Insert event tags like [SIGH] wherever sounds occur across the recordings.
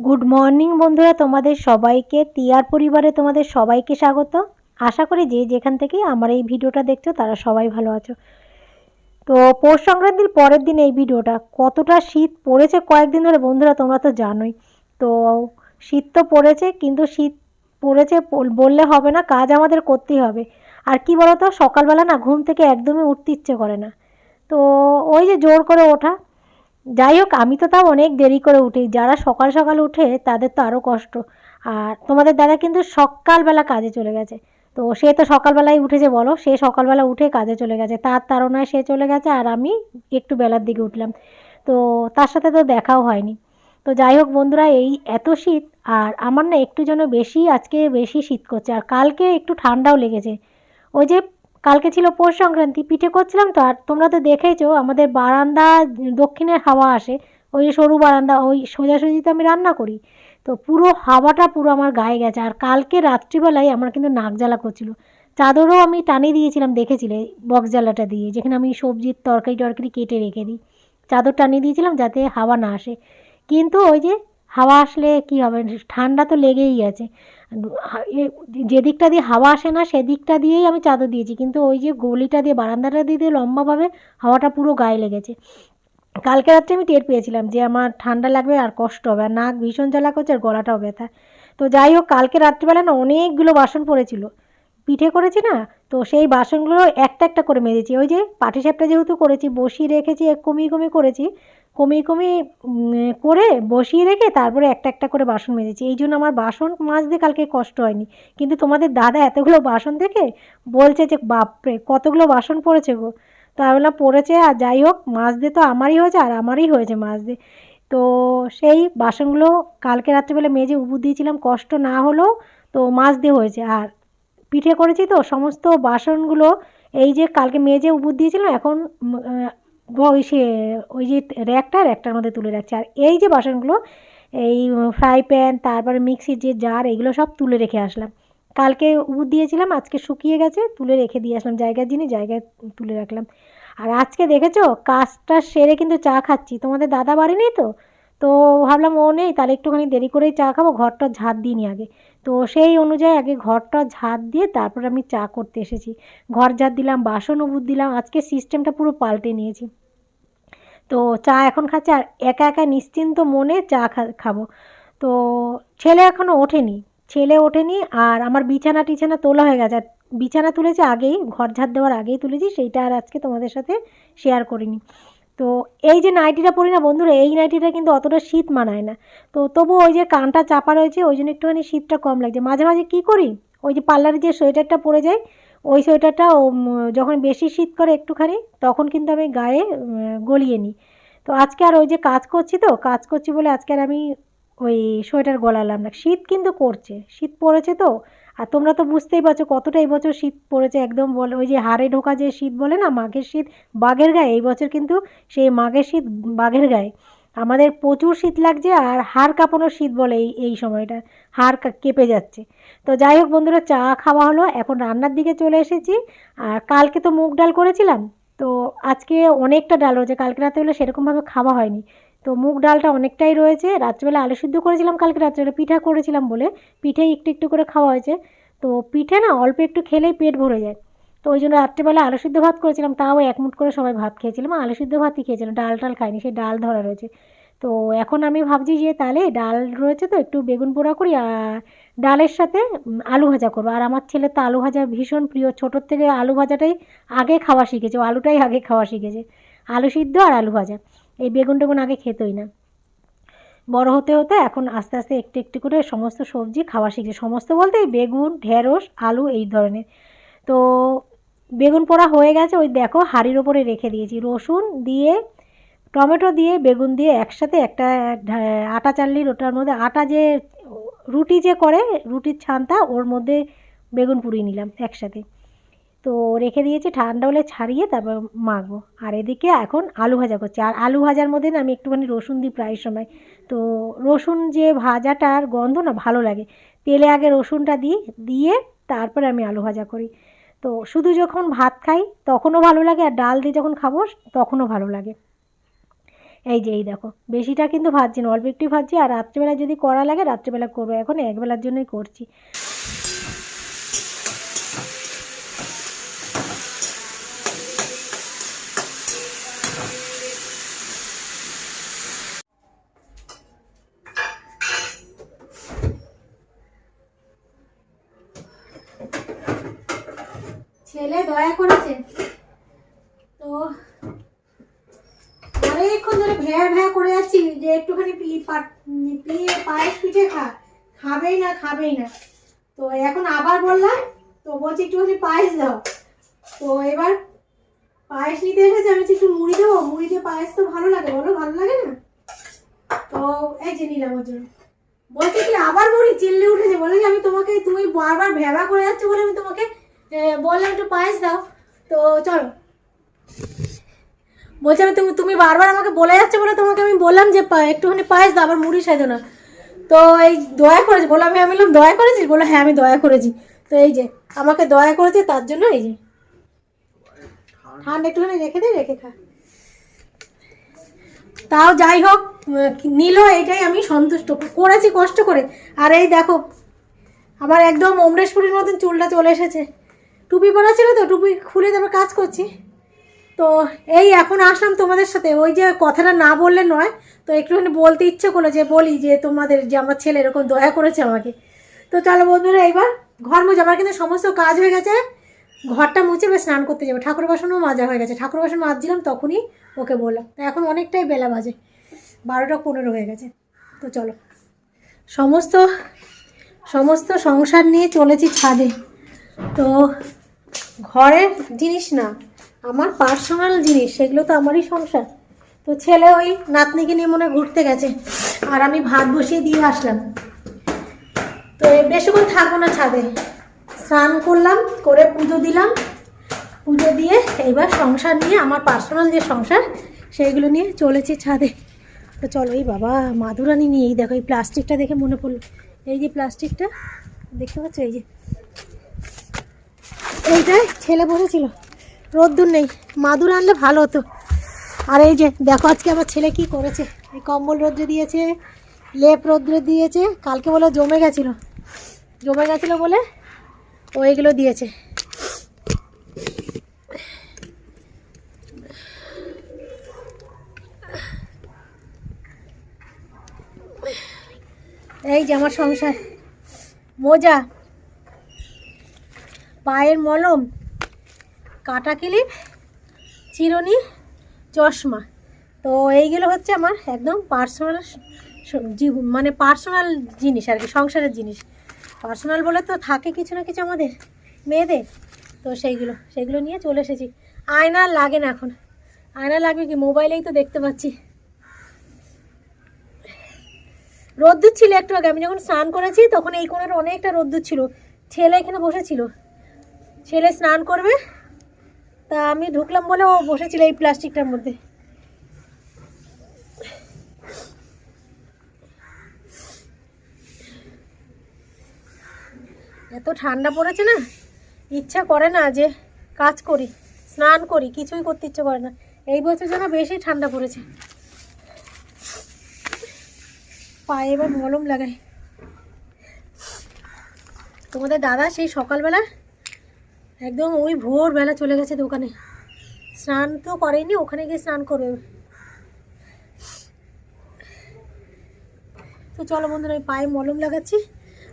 Good morning বন্ধুরা, তোমাদের সবাইকে, তিয়ার পরিবারে তোমাদের সবাইকে স্বাগত। আশা করি যে যেখান থেকে আমার এই ভিডিওটা দেখছ, তারা সবাই ভালো আছো। তো, পৌষ সংক্রান্তির পরের দিন এই ভিডিওটা। কতটা শীত পড়েছে কয়েকদিন ধরে, বন্ধুরা, তোমরা তো জানোই। তো, শীত তো পড়েছে, কিন্তু শীত পড়েছে বললে হবে না, কাজ আমাদের করতেই হবে। আর কি বলতো, সকালবেলা না ঘুম থেকে একদমই উঠতে ইচ্ছে করে না। তো, ওই যে জোর করে ওঠা যাই হোক, আমি তো তাও অনেক দেরি করে উঠি। যারা সকাল সকাল উঠে, তাদের তো আরও কষ্ট। আর তোমাদের দাদা কিন্তু সকালবেলা কাজে চলে গেছে। তো সে তো সকালবেলায় উঠেছে, বলো। সে সকালবেলা উঠে কাজে চলে গেছে। তার তাড়নায় সে চলে গেছে আর আমি একটু বেলার দিকে উঠলাম। তো তার সাথে তো দেখাও হয়নি। তো যাই হোক বন্ধুরা, এই এত শীত আর আমার না একটু যেন বেশি, আজকে বেশি শীত করছে। আর কালকে একটু ঠান্ডাও লেগেছে। ওই যে কালকে ছিল পৌষ সংক্রান্তি, পিঠে করছিলাম তো, আর তোমরা তো দেখেইছো, আমাদের বারান্দা দক্ষিণের হাওয়া আসে, ওই যে সরু বারান্দা, ওই সোজাসুজিতে আমি রান্না করি। তো পুরো হাওয়াটা পুরো আমার গায়ে গেছে, আর কালকে রাত্রিবেলায় আমার কিন্তু নাক জ্বালা করছিল। চাদরও আমি টানিয়ে দিয়েছিলাম, দেখেছিলে, বক্স জ্বালাটা দিয়ে, যেখানে আমি সবজির তরকারি টরকারি কেটে রেখে দিই। চাদর টানিয়ে দিয়েছিলাম যাতে হাওয়া না আসে। কিন্তু ওই যে হাওয়া আসলে কি হবে, ঠান্ডা তো লেগেই আছে। যে দিকটা দিয়ে হাওয়া আসে না সেদিকটা দিয়েই আমি চাদর দিয়েছি। কিন্তু ওই যে গলিটা দিয়ে, বারান্দাটা দিয়ে দিয়ে লম্বাভাবে হাওয়াটা পুরো গায়ে লেগেছে। কালকে রাত্রে আমি টের পেয়েছিলাম যে আমার ঠান্ডা লাগবে আর কষ্ট হবে, আর নাক ভীষণ জ্বালা করছে, আর গলাটাও ব্যথা। তো যাই হোক, কালকে রাত্রিবেলা না অনেকগুলো বাসন পড়েছিল। পিঠে করেছি না, তো সেই বাসনগুলো একটা একটা করে মেজেছি। ওই যে পাটিসাপটা যেহেতু করেছি, বসিয়ে রেখেছি কমিয়ে কমিয়ে করেছি কমিয়ে কমিয়ে করে বসিয়ে রেখে তারপরে একটা একটা করে বাসন মেজেছি। এই জন্য আমার বাসন মাজতে কালকে কষ্ট হয়নি। কিন্তু তোমাদের দাদা এতগুলো বাসন দেখে বলছে যে, বাপরে, কতগুলো বাসন পড়েছে গো? তো বললাম, পড়েছে আর যাই হোক, মাজতে তো আমারই হয়েছে আর আমারই হয়েছে মাজতে। তো সেই বাসনগুলো কালকে রাত্রিবেলা মেজে উবু দিয়েছিলাম, কষ্ট না হলেও তো মাজতে হয়েছে। আর পিঠে করেছি তো, সমস্ত বাসনগুলো এই যে কালকে মেজে উবুর দিয়েছিলাম, এখন ওই সে, ওই যে র্যাকটা র্যাকটার মধ্যে তুলে রাখছি। আর এই যে বাসনগুলো, এই ফ্রাই প্যান তারপরে মিক্সির যে জার এগুলো সব তুলে রেখে আসলাম। কালকে উবুর দিয়েছিলাম, আজকে শুকিয়ে গেছে, তুলে রেখে দিয়ে আসলাম। জায়গার জিনিস, জায়গায় তুলে রাখলাম। আর আজকে দেখেছ, কাজটা সেরে কিন্তু চা খাচ্ছি। তোমাদের দাদা বাড়ি নেই তো? তো ভাবলাম ও নেই, তাহলে একটুখানি দেরি করেই চা খাব, ঘরটা ঝাঁট দিইনি আগে। তো সেই অনুযায়ী আগে ঘরটা ঝাঁট দিয়ে তারপর আমি চা করতে এসেছি। ঘর ঝাঁট দিলাম, বাসন উবুর দিলাম, আজকে সিস্টেমটা পুরো পাল্টে নিয়েছি। তো চা এখন খাচ্ছে আর একা একা নিশ্চিন্ত মনে চা খাব। তো ছেলে এখনও ওঠেনি, ছেলে ওঠেনি আর আমার বিছানা টিছানা তোলা হয়ে গেছে। আর বিছানা তুলেছি আগেই, ঘর ঝাড় দেওয়ার আগেই তুলেছি, সেইটা আর আজকে তোমাদের সাথে শেয়ার করিনি। তো এই যে নাইটিটা পরি না বন্ধুরা, এই নাইটিটা কিন্তু অতটা শীত মানায় না। তো তবু ওই যে কানটা চাপা রয়েছে, ওই জন্য একটুখানি শীতটা কম লাগছে। মাঝে মাঝে কী করি? ওই যে পার্লারে যে সোয়েটারটা পরে যায় ওই সোয়েটারটা যখন বেশি শীত করে একটুখানি, তখন কিন্তু আমি গায়ে গলিয়ে নিই। তো আজকে আর ওই যে কাজ করছি তো, কাজ করছি বলে আজকে আর আমি ওই সোয়েটার গলালাম না। শীত কিন্তু করছে শীত পড়েছে তো। আর তোমরা তো বুঝতেই পারছ কতটা এই বছর শীত পড়েছে। একদম বলে, ওই যে হাড়ে ঢোকা যে শীত বলে না, মাঘের শীত, বাঘের গায়ে, এই বছর কিন্তু সেই মাঘের শীত বাঘের গায়ে। আমাদের প্রচুর শীত লাগছে আর হাড় কাঁপানো শীত বলে এই এই সময়টা। হাড় কেঁপে যাচ্ছে। তো যাই হোক বন্ধুরা, চা খাওয়া হলো, এখন রান্নার দিকে চলে এসেছি। আর কালকে তো মুগ ডাল করেছিলাম, তো আজকে অনেকটা ডাল রয়েছে কালকে রাতে হলে সেরকমভাবে খাওয়া হয়নি। তো মুগ ডালটা অনেকটাই রয়েছে। রাত্রেবেলা আলু সিদ্ধ করেছিলাম কালকে, রাত্রেবেলা পিঠা করেছিলাম বলে। পিঠে একটু একটু করে খাওয়া হয়েছে। তো পিঠে না অল্প একটু খেলেই পেট ভরে যায়। তো ওই জন্য রাত্রেবেলা আলু সিদ্ধ ভাত করেছিলাম, তাও এক মুঠ করে সবাই ভাত খেয়েছিলাম। আলু সিদ্ধ ভাতই খেয়েছিলাম, ডাল টাল খাইনি, সেই ডাল ধরা রয়েছে। তো এখন আমি ভাবছি যে তাহলে ডাল রয়েছে তো একটু বেগুন পোড়া করি, আর ডালের সাথে আলু ভাজা করব। আর আমার ছেলে তো আলু ভাজা ভীষণ প্রিয়, ছোটোর থেকে আলু ভাজাটাই আগে খাওয়া শিখেছে, ও আলুটাই আগে খাওয়া শিখেছে। আলু সিদ্ধ আর আলু ভাজা, এই বেগুন টেগুন আগে খেতই না। বড় হতে হতে এখন আস্তে আস্তে একটু একটু করে সমস্ত সবজি খাওয়া শিখছে। সমস্ত বলতে এই বেগুন, ঢেঁড়স, আলু এই ধরনের। তো বেগুন পোড়া হয়ে গেছে, ওই দেখো হাঁড়ির ওপরে রেখে দিয়েছি। রসুন দিয়ে, টমেটো দিয়ে, বেগুন দিয়ে একসাথে একটা আটা চাললির ওটার মধ্যে আটা যে, রুটি যে করে, রুটির ছানটা, ওর মধ্যে বেগুন পুড়িয়ে নিলাম একসাথে। তো রেখে দিয়েছি, ঠান্ডা হলে ছাড়িয়ে তারপর মাখবো। আর এদিকে এখন আলু ভাজা করছি। আর আলু ভাজার মধ্যে না আমি একটুখানি রসুন দিই প্রায় সময়। তো রসুন যে ভাজাটার গন্ধ না ভালো লাগে। তেলে আগে রসুনটা দিই, দিয়ে তারপরে আমি আলু ভাজা করি। তো শুধু যখন ভাত খাই, তখনও ভালো লাগে, আর ডাল দিয়ে যখন খাব, তখনও ভালো লাগে। এই যে, এই দেখো, বেশিটা কিন্তু ভাজছি না, অল্প একটু ভাজছি, আর রাত্রিবেলা যদি করা লাগে, রাত্রিবেলা করব। এখন একবেলার জন্যই করছি ছেলে দয়া করেছে তো অনেকক্ষণ ধরে ভ্যা ভ্যা করে যাচ্ছি যে একটুখানি পি পা- পিয়ে পায়েস পিঠে খা খাবেই না। তো এখন আবার বললাম, তো বলছি একটুখানি পায়েস দাও। তো এবার পায়েস নিতে এসেছে, আমি একটু মুড়ি দেবো? মুড়ি দিয়ে পায়েস তো ভালো লাগে, বলো ভালো লাগে না? তো এই যে নিলাম ওর জন্য। বলছে কি, আবার মুড়ি চিল্লে উঠেছে, বলে যে আমি তোমাকে, তুমি বারবার ভেবা করে যাচ্ছ বলে আমি তোমাকে বললাম একটু পায়েস দাও। তো চলো। বলছে আমি তুমি তুমি বারবার আমাকে বলে যাচ্ছে বলে তোমাকে আমি বললাম যে একটুখানি পায়েস দাও, আবার মুড়ি সাইদো না। তো এই দয়া করেছি বললাম আমি আমি বললাম, দয়া করেছিস? বলে হ্যাঁ আমি দয়া করেছি। তো এই যে, আমাকে দয়া করেছে, তার জন্য এই যে। ঠান্ডা একটুখানি রেখে দে, রেখে খা। তাও যাই হোক নিল, এটাই আমি সন্তুষ্ট। করেছি কষ্ট করে। আর এই দেখো, আমার একদম অমরেশপুরীর মতন চুলটা চলে এসেছে। টুপি পরা ছিল তো, টুপি খুলে তারপর কাজ করছি। তো এই এখন আসলাম তোমাদের সাথে। ওই যে কথাটা না বললে নয়, তো একটুখানি বলতে ইচ্ছে করল যে বলি যে তোমাদের যে আমার ছেলে এরকম দয়া করেছে আমাকে। তো চলো বন্ধুরা, এইবার ঘর মুছে, আমার কিন্তু সমস্ত কাজ হয়ে গেছে। ঘরটা মুছে এবার স্নান করতে যাবে। ঠাকুর বাসনও মাজা হয়ে গেছে। ঠাকুর বাসন মাজছিলাম, তখনই ওকে বললাম। তো এখন অনেকটাই বেলা বাজে, বারোটা পনেরো হয়ে গেছে। তো চলো, সমস্ত সমস্ত সংসার নিয়ে চলেছি ছাদে। তো ঘরের জিনিস না আমার পার্সোনাল জিনিস, সেগুলো তো আমারই সংসার। তো ছেলে ওই নাতনিকে নিয়ে মনে ঘুরতে গেছে। আর আমি ভাত বসিয়ে দিয়ে আসলাম। তো বেশিক্ষণ থাকব না ছাদে। স্নান করলাম, করে পুজো দিলাম। পুজো দিয়ে এইবার সংসার নিয়ে, আমার পার্সোনাল যে সংসার, সেইগুলো নিয়ে চলেছি ছাদে। তো চলো এই বাবা মাদুরানি নিয়ে, এই দেখো এই প্লাস্টিকটা দেখে মনে পড়ল। এই যে প্লাস্টিকটা, দেখতে পাচ্ছ? এই যে। এইটাই ছেলে বসেছিল। রোদ্দুর নেই, মাদুর আনলে ভালো হতো। আর এই যে, দেখো আজকে আমার ছেলে কি করেছে। এই কম্বল রোদ্রে দিয়েছে, লেপ রোদ্রে দিয়েছে, কালকে বলে জমে গেছিল। জমে গেছিল বলে ও এগুলো দিয়েছে। এই যে আমার সংসার। মোজা। পায়ের মলম। কাটা ক্লিপ চিরুনি, চশমা। তো এইগুলো হচ্ছে আমার একদম পার্সোনাল মানে পার্সোনাল জিনিস আর কি, সংসারের জিনিস। পার্সোনাল বলে তো থাকে কিছু না কিছু আমাদের, মেয়েদের। তো সেইগুলো সেইগুলো নিয়ে চলে এসেছি। আয়না লাগে না এখন। আয়না লাগবে কি? মোবাইলেই তো দেখতে পাচ্ছি। রোদ্দুর ছিল একটু আগে, আমি যখন স্নান করেছি তখন এই কোণার অনেকটা রোদ্দুর ছিল। ছেলে এখানে বসেছিল। ছেলে স্নান করবে তা আমি ঢুকলাম বলে ও বসেছিল এই প্লাস্টিকটার মধ্যে। এত ঠান্ডা পড়েছে না? ইচ্ছা করে না যে কাজ করি, স্নান করি, কিছুই করতে ইচ্ছে করে না। এই বছর যেন বেশি ঠান্ডা পড়েছে। পায়ে এবার মলম লাগাই। তোমাদের দাদা সেই সকালবেলা একদম ওই ভোরবেলা চলে গেছে দোকানে। স্নান তো করেনি, ওখানে গিয়ে স্নান করবে। তো চলো বন্ধুরা, আমি পায়ে মলম লাগাচ্ছি।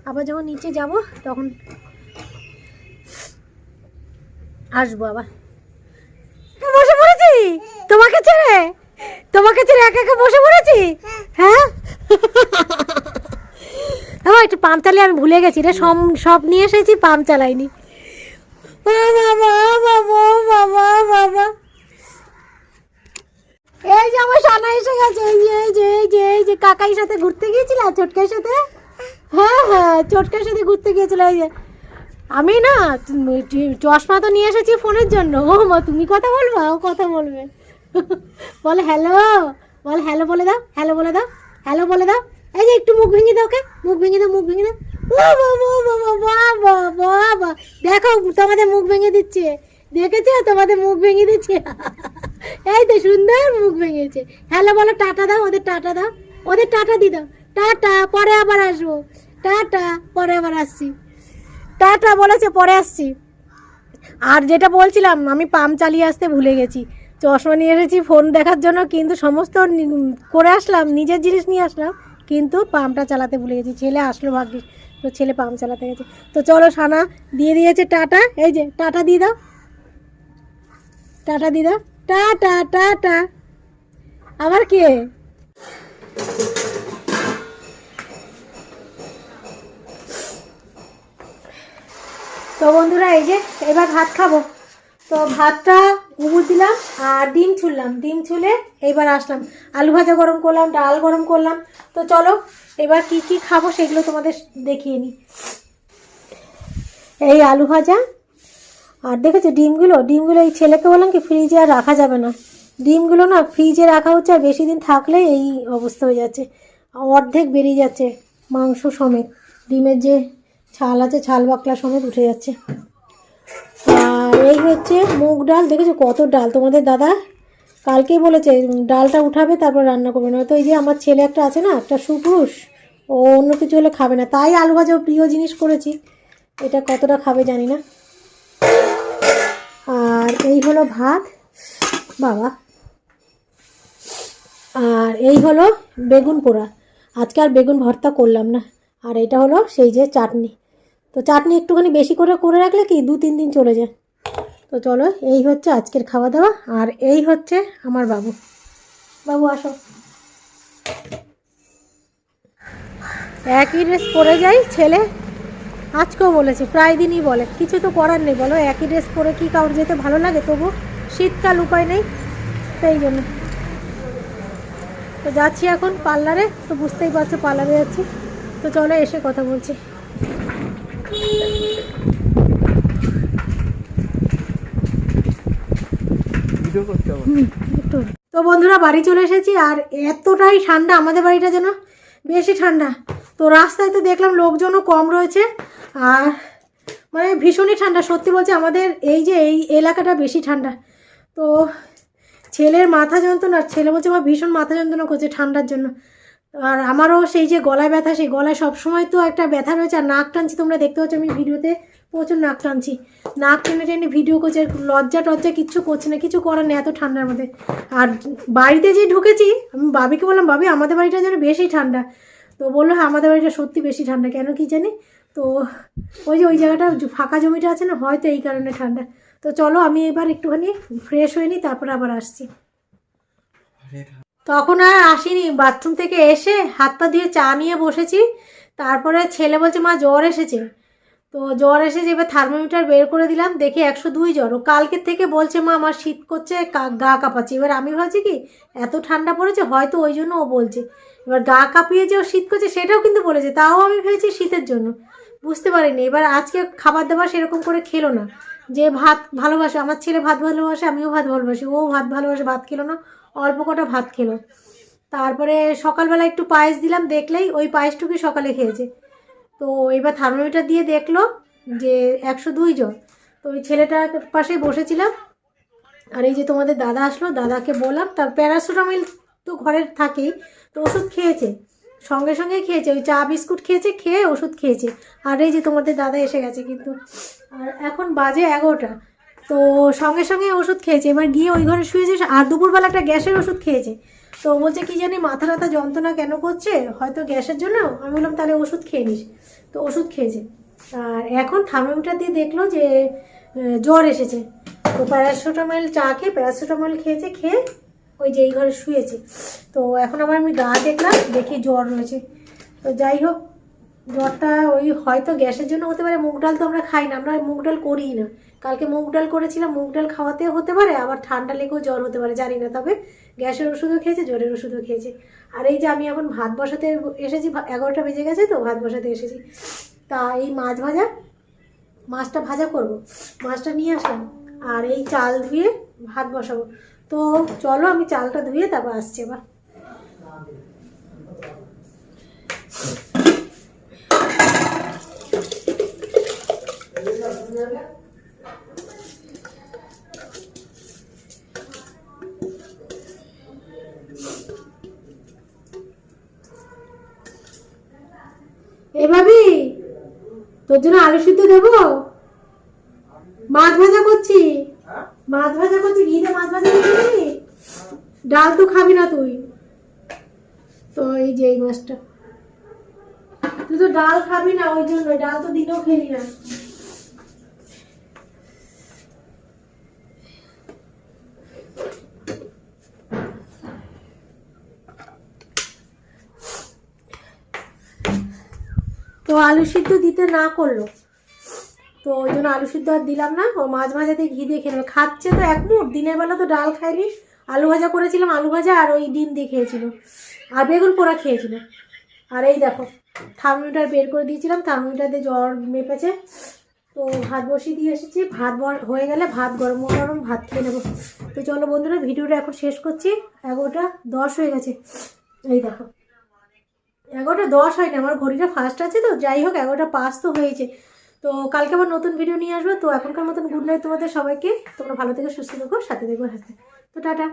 আবার যখন নিচে যাব, তখন আসব আবার। বসে পড়েছি? তোমাকে ছেড়ে? তোমাকে ছেড়ে একা একা বসে পড়েছি? হ্যাঁ? একটু পাম্প চালিয়ে আমি ভুলে গেছি রে সব সব নিয়ে এসেছি পাম্প চালাইনি। বাবা বাবা বাবা বাবা এই যে আমার সানা গেছে যে, এই যে যে কাকাই সাথে ঘুরতে গিয়েছিল? চটকার সাথে? হ্যাঁ হ্যাঁ চটকার সাথে ঘুরতে গিয়েছিল, এই যে। আমি না চশমা তো নিয়ে এসেছি ফোনের জন্য। ও মা, তুমি কথা বলবা, ও কথা বলবে। বলে, হ্যালো। বল, হ্যালো বলে দাও, হ্যালো বলে দাও, হ্যালো বলে দাও। এই যে একটু মুখ ভেঙে দাও ওকে মুখ ভেঙে দাও, মুখ ভেঙে দাও। ও বাবা বাবা বাবা বাবা দেখো, তোমাদের মুখ ভেঙে দিচ্ছে। দেখেছ? তোমাদের মুখ ভেঙে দিচ্ছে। [LAUGHS] এই তো সুন্দর মুখ ভেঙেছে। হ্যালো, বলো, টাটা দাও, ওদের টাটা দাও। ওদের টাটা দি দাও। টাটা, পরে আবার আসব। টাটা, পরে আবার আসছি। টাটা বলেছে, পরে আসছি। আর যেটা বলছিলাম, আমি পাম্প চালিয়ে আসতে ভুলে গেছি। চশমা নিয়ে এসেছি, ফোন দেখার জন্য, কিন্তু সমস্ত করে আসলাম, নিজের জিনিস নিয়ে আসলাম। কিন্তু পাম্পটা চালাতে ভুলে গেছি। ছেলে আসলো ভাগ্যিস, তো ছেলে পাম্প চালাতে গেছে। তো চলো সানা, দিয়ে দিয়েছে টাটা, এই যে টাটা দিয়ে দাও। টাটা দিয়ে দাও। টাটা টাটা আবার কে? তো বন্ধুরা, এই যে এবার ভাত খাব। তো ভাতটা গুবুর দিলাম আর ডিম ছুললাম। ডিম ছুলে এইবার আসলাম। আলু ভাজা গরম করলাম, ডাল গরম করলাম। তো চলো, এবার কি কি খাব সেগুলো তোমাদের দেখিয়ে নিই এই আলু ভাজা। আর দেখেছ ডিমগুলো? ডিমগুলো এই ছেলেকে বললাম কি ফ্রিজে আর রাখা যাবে না। ডিমগুলো না ফ্রিজে রাখা হচ্ছে আর বেশি দিন থাকলে এই অবস্থা হয়ে যাচ্ছে। অর্ধেক বেরিয়ে যাচ্ছে মাংস সমেত। ডিমের যে ছাল আছে, ছাল বাকলা সমেত উঠে যাচ্ছে। আর এই হচ্ছে মুগ ডাল। দেখেছ কত ডাল? তোমাদের দাদা কালকেই বলেছে, ডালটা উঠাবে, তারপর রান্না করবে। নয়তো এই যে আমার ছেলে একটা আছে না, একটা সুপুরুষ, ও অন্য কিছু হলে খাবে না। তাই আলু ভাজা প্রিয় জিনিস করেছি। এটা কতটা খাবে জানি না। আর এই হলো ভাত। বাবা। আর এই হলো বেগুন পোড়া। আজকে আর বেগুন ভর্তা করলাম না। আর এটা হলো সেই যে চাটনি। তো চাটনি একটুখানি বেশি করে করে রাখলে কি দু, তিন দিন চলে যায়। তো চলো, এই হচ্ছে আজকের খাওয়া দাওয়া, আর এই হচ্ছে আমার বাবু। বাবু, আসো। একই ড্রেস পরে যাই, ছেলে আজকেও বলেছে, প্রায় দিনই বলে। কিছু তো করার নেই, বলো, একই ড্রেস পরে কি কাউর যেতে ভালো লাগে? তবু শীতকাল উপায় নেই, সেই জন্য। তো যাচ্ছি এখন পার্লারে, তো বুঝতেই পারছ, পার্লারে যাচ্ছি। তো চলো, এসে কথা বলছি ভিডিও করতে হবে একটু তো বন্ধুরা, বাড়ি চলে এসেছি, আর এতটাই ঠান্ডা আমাদের বাড়িটা যেন, বেশি ঠান্ডা। তো রাস্তায় তো দেখলাম লোকজনও কম রয়েছে, আর মানে ভীষণই ঠান্ডা। সত্যি বলছে আমাদের এই যে এই এলাকাটা বেশি ঠান্ডা। তো ছেলের মাথা যন্ত্রণা, ছেলে বলছে আমার ভীষণ মাথা যন্ত্রণা করছে ঠান্ডার জন্য। আর আমারও সেই যে গলায় ব্যথা, সেই গলায় সবসময় তো একটা ব্যথা রয়েছে আর নাক টানছি, তোমরা দেখতে পাচ্ছ আমি ভিডিওতে প্রচুর নাক টানছি। নাক টেনে টেনে ভিডিও করছে লজ্জা টজ্জা কিচ্ছু করছে না, কিছু করার নেই এত ঠান্ডার মধ্যে। আর বাড়িতে যে ঢুকেছি, আমি বাবিকে বললাম, বাবি, আমাদের বাড়িটা যেন বেশি ঠান্ডা। তো বলল হ্যাঁ আমাদের বাড়িটা সত্যি বেশি ঠান্ডা। কেন কি জানি? তো ওই যে ওই জায়গাটা ফাঁকা জমিটা আছে না, হয়তো এই কারণে ঠান্ডা। তো চলো, আমি এবার একটুখানি ফ্রেশ হয়ে নিই, তারপর আবার আসছি। তখন আর আসিনি। বাথরুম থেকে এসে হাত পা দিয়ে চা নিয়ে বসেছি। তারপরে ছেলে বলছে, মা, জ্বর এসেছে। তো জ্বর এসেছে, এবার থার্মোমিটার বের করে দিলাম। দেখি একশো দুই জ্বর। ও কালকের থেকে বলছে, মা, আমার শীত করছে গা কাঁপাচ্ছে। এবার আমি ভাবছি কি, এত ঠান্ডা পড়েছে, হয়তো ওই জন্য ও বলছে। এবার গা কাঁপিয়ে যে ও শীত করছে, সেটাও কিন্তু বলেছে। তাও আমি ভেবেছি শীতের জন্য। বুঝতে পারিনি। এবার আজকে খাবার দাবার সেরকম করে খেলো না। যে ভাত ভালোবাসে, আমার ছেলে ভাত ভালোবাসে, আমিও ভাত ভালোবাসি, ও ভাত ভালোবাসে, ভাত খেলো না। অল্প কটা ভাত খেলো। তারপরে সকালবেলা একটু পায়েস দিলাম, দেখলেই ওই পায়েসটুকুই সকালে খেয়েছে। তো এবার থার্মোমিটার দিয়ে দেখল যে একশো দুই জন। তো ওই ছেলেটার পাশেই বসেছিলাম। আর এই যে তোমাদের দাদা আসলো, দাদাকে বললাম, তার প্যারাসিটামিল তো ঘরে থাকেই, তো ওষুধ খেয়েছে। সঙ্গে সঙ্গে খেয়েছে, ওই চা বিস্কুট খেয়েছে, খেয়ে ওষুধ খেয়েছে। আর এই যে তোমাদের দাদা এসে গেছে কিন্তু। আর এখন বাজে এগারোটা। তো সঙ্গে সঙ্গে ওষুধ খেয়েছে। এবার গিয়ে ওই ঘরে শুয়েছে আর দুপুরবেলা একটা গ্যাসের ওষুধ খেয়েছে। তো বলছে, কি জানি মাথা ব্যথা যন্ত্রণা কেন করছে? হয়তো গ্যাসের জন্য? আমি বললাম, তাহলে ওষুধ খেয়ে নিস। তো ওষুধ খেয়েছে। আর এখন থার্মোমিটার দিয়ে দেখল যে জ্বর এসেছে। তো প্যারাসিটামল চা খেয়ে, প্যারাসিটামল খেয়েছে, খেয়ে ওই যে এই ঘরে শুয়েছে। তো এখন আবার আমি গা দেখলাম, দেখি জ্বর রয়েছে। তো যাই হোক, জ্বরটা ওই হয়তো গ্যাসের জন্য হতে পারে। মুগ ডাল তো আমরা খাই না, আমরা মুগ ডাল করিই না। কালকে মুগ ডাল করেছিলাম, মুগ ডাল খাওয়াতেও হতে পারে, আবার ঠান্ডা লেগেও জ্বর হতে পারে, জানি না, তবে গ্যাসের ওষুধও খেয়েছে, জ্বরের ওষুধও খেয়েছে। আর এই যে আমি এখন ভাত বসাতে এসেছি এগারোটা বেজে গেছে তো, ভাত বসাতে এসেছি। তা এই মাছ ভাজা, মাছটা ভাজা করব। মাছটা নিয়ে আসলাম, আর এই চাল ধুয়ে ভাত বসাবো। তো চলো আমি চালটা ধুয়ে তারপর আসছি এবার এ ভাবি, তোর জন্য আলু সিদ্ধ দেবো? মাছ ভাজা করছি। মাছ ভাজা করছি ঘিতে মাছ ভাজা করছি ডাল তো খাবি না তুই। তো এই যে এই মাছটা। তুই তো ডাল খাবি না, ওই জন্য ডাল তো দিনেও খেলি না। তো আলু সিদ্ধ দিতে না করল। তো ওই জন্য আলু সিদ্ধ আর দিলাম না। ও মাছ ভাজাতে ঘি দিয়ে খেয়ে নেবে। খাচ্ছে তো এক মুঠ। দিনের বেলা তো ডাল খায়নি আলু ভাজা করেছিলাম, আলু ভাজা আর ওই ডিম দিয়ে খেয়েছিল। আর বেগুন পোড়া খেয়েছিল। আর এই দেখো, থার্মোমিটার বের করে দিয়েছিলাম। থার্মোমিটার দিয়ে জ্বর মেপেছে। তো ভাত বসিয়ে দিয়ে এসেছি। ভাত হয়ে গেলে ভাত গরম গরম ভাত খেয়ে নেব। তো চলো বন্ধুরা, ভিডিওটা এখন শেষ করছি। এগারোটা দশ হয়ে গেছে। এই দেখো। এগারোটা দশ হয়নি, আমার ঘড়িটা ফার্স্ট আছে তো, যাই হোক এগারোটা পাঁচ তো হয়েছে। তো কালকে আবার নতুন ভিডিও নিয়ে আসব, তো এখনকার মতন গুড নাইট তোমাদের সবাইকে। তোমরা ভালো থেকে, সুস্থ থেকো, সাথে দেখো হাসতে তো টাটা।